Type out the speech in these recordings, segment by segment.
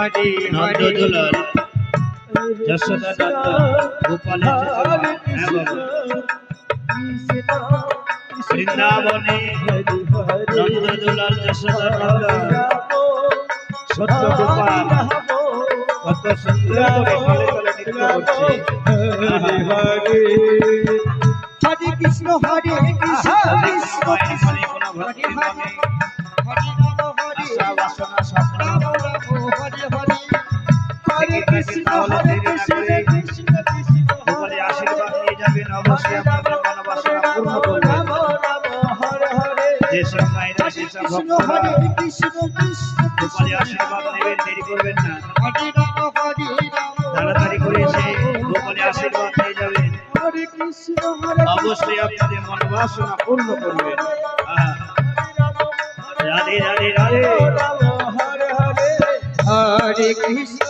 হরে হরে নন্দদুলাল যশোদা এবং কৃষ্ণ বৃন্দাবনে হরে নন্দদুলাল যশোদা নন্দন সত্য গোপাল কত সুন্দর করে হরে কৃষ্ণ হরে কৃষ্ণ কৃষ্ণ কৃষ্ণ। হরে হরে। কৃষ্ণ হরে কৃষ্ণ কৃষ্ণ কৃষ্ণ গোপালে আশীর্বাদ নিয়ে যাবেন। অবশ্যই আপনাদের মনোবাসনা পূর্ণ করবেন। হরে হরে যেসব মায়েরা যেসব কৃষ্ণ ভক্তরা হরে কৃষ্ণ কৃষ্ণ আশীর্বাদ নেবেন দেরি করবেন না। হরে রাম হরে তাড়াতাড়ি করে এসে গোপালে আশীর্বাদ নিয়ে যাবেন। হরে কৃষ্ণ হরে অবশ্যই আপনাদের মনোবাসনা পূর্ণ করবেন। রাধে রাধে রাধে। হরে হরে। হরে কৃষ্ণ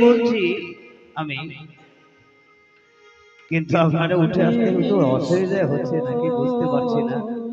বলছি। আমি। কিন্তু আপনারা উঠে আসতে একটু অসুবিধা হচ্ছে নাকি? বুঝতে পারছি না।